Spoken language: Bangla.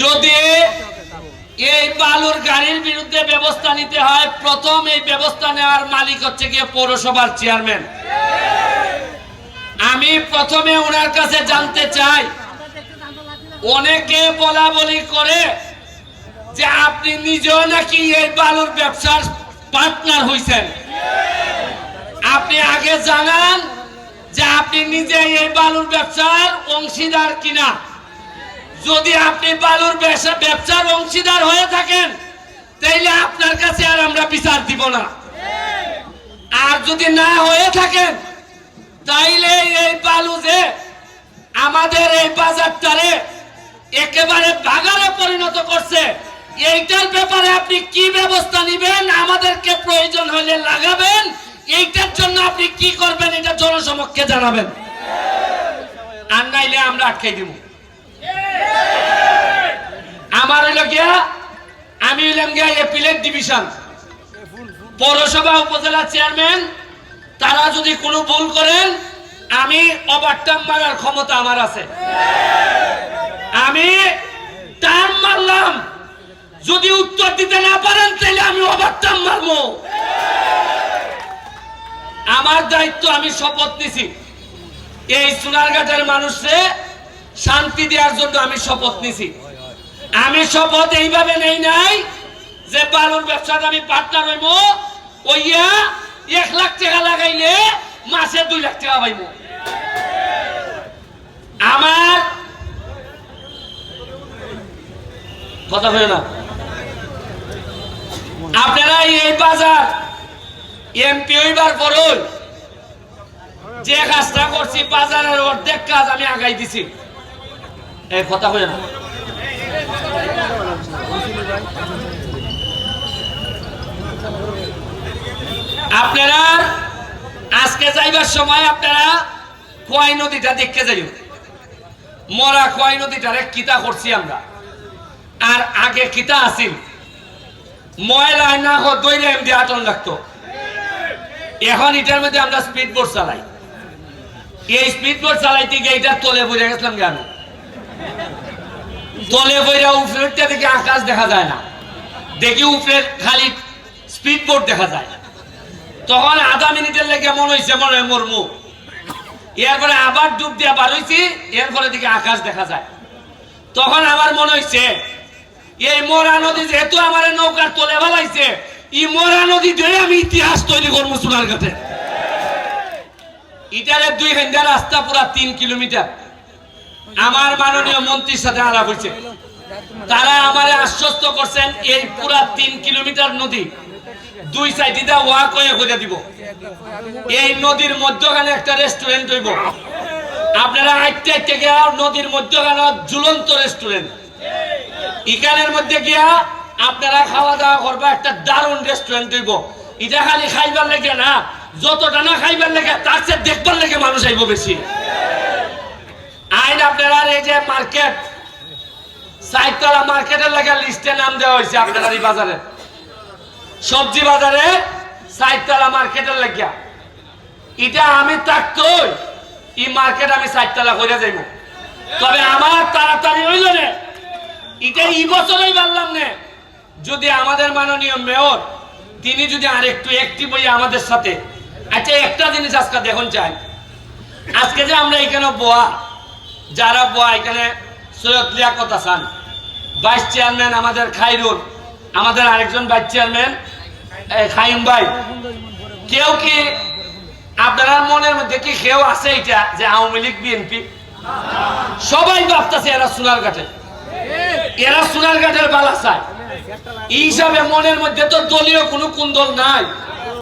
যদি এই বালুর গাড়ির বিরুদ্ধে ব্যবস্থা নিতে হয়, প্রথম এই ব্যবস্থা নেওয়ার মালিক হচ্ছে গিয়ে পৌরসভার চেয়ারম্যান। আমি প্রথমে ওনার কাছে জানতে চাই, অনেকে বলা বলি করে যে আপনি নিজেও নাকি এই বালুর ব্যবসার পার্টনার হইছেন। আপনি আগে জানান যে আপনি নিজে এই বালুর ব্যবসার অংশীদার কিনা। যদি আপনি বালুর ব্যবসা- ব্যবসার অংশীদার হয়ে থাকেন, তাইলে আপনার কাছে আর আমরা বিচার দিব না। আর যদি না হয়ে থাকেন, তাইলে এই বালু যে আমাদের এই বাজারটারে একেবারে বাগানে পরিণত করছে, এইটার ব্যাপারে আপনি কি ব্যবস্থা নেবেন? আমাদেরকে প্রয়োজন হলে লাগাবেন। এইটার জন্য আপনি কি করবেন? এটা জনসমক্ষে জানাবেন। আর নাইলে আমরা আটকাই দিব। আমার হইল গিয়া, আমি হইলাম গিয়া এপিলেট ডিভিশন পৌরসভা উপজেলা চেয়ারম্যান তারা যদি কোনো ভুল করেন, আমি ওভারটার্ম মারার ক্ষমতা আমার আছে। আমি টার্ম মারলাম। যদি উত্তর দিতে না পারেন তাহলে আমি ওভারটার্ম মারবো। আমার দায়িত্ব, আমি শপথ নিছি। এই সোনারঘাটের মানুষে শান্তি দেওয়ার জন্য আমি শপথ নিছি। আমি শপথ এইভাবে নেই নাই যে বালুর ব্যবসাতে আমি পার্টনার হইব। ওইয়া এক লাখ টাকা লাগাইলে মাসে দুই লাখ টাকা পাইব। আমার কথা হয় না। আপনারা এই বাজার এমপি হইবার পরই যে কাজটা করছি, বাজারের অর্ধেক কাজ আমি আগাই দিছি। এই কথা হয় না। আপনারা আজকে যাইবার সময় আপনারা খোয়াই নদীটা দেখতে যাইও। মরা খোয়াই নদীটারে কিতা করছি আমরা? আর আগে কিতা আছিল? ময়লা না দৈরে আটন এখন এটার মধ্যে আমরা স্পিড বোট চালাই। এই স্পিড বোট চালাইতে গিয়ে এটা তলে বইরে গেছিলাম কেন? তলে বইরা উপরেরটা দেখে আকাশ দেখা যায় না। দেখি উপরের খালি স্পিড বোট দেখা যায়। তখন আধা মিনিটের লেগে মনে হয়েছে মনে হয় মরমু এরপরে আবার ডুব দিয়া বার হয়েছি এরপরে দিকে আকাশ দেখা যায়। তখন আমার মনে হয়েছে এই মোরা নদী যেহেতু আমার নৌকার তলে ফেলাইছে, এই মোরা নদী ধরে আমি ইতিহাস তৈরি করব সোনার কাছে ইটারে দুই ঘণ্টা রাস্তা পুরা তিন কিলোমিটার। আমার মাননীয় মন্ত্রীর সাথে আলাপ হয়েছে তারা আমারে আশ্বস্ত করছেন, এই পুরা তিন কিলোমিটার নদী দুই সাইডে ওয়াক হয়ে করে দিব। এই নদীর মধ্যখানে একটা রেস্টুরেন্ট হইব। আপনারা আইতে আইতে গিয়া নদীর মধ্যখানে ঝুলন্ত রেস্টুরেন্ট ইকানের মধ্যে গিয়া আপনারা খাওয়া দাওয়া করবা একটা দারুণ রেস্টুরেন্ট হইব। এটা খালি খাইবার লেগে না, যতটা না খাইবার লেগে, তার চেয়ে দেখবার লেগে মানুষ আইব বেশি। আইন আপনারা এই যে মার্কেট, সাইতলা মার্কেটের লেগে লিস্টে নাম দেওয়া হয়েছে আপনারা এই বাজারে। সবজি বাজারে সাইতলা মার্কেটের লাগিয়া। এটা আমি থাকতই, এই মার্কেট আমি সাইতলা করে যাইব তবে আমার তাড়াতাড়ি হইল না, এটা এই বছরই পারলাম না। যদি আমাদের মাননীয় মেয়র, তিনি যদি আর একটু একটি বই আমাদের সাথে আচ্ছা একটা জিনিস আজকে দেখুন চাই। আজকে যে আমরা এখানে বোয়া, যারা বোয়া এখানে সৈয়দ লিয়াকত হাসান ভাইস চেয়ারম্যান আমাদের খাইরুল, আমাদের আরেকজন ভাইস চেয়ারম্যান খাইম ভাই। কেউ কি আপনার মনের মধ্যে কি কেউ আছে এটা যে আওয়ামী লীগ, বিএনপি? সবাই ভাবতেছে এরা সোনার ঘাটে। এরা সোনার ঘাটের বালা চায়। এই হিসাবে মনের মধ্যে তো দলীয় কোনো কুন্দল নাই।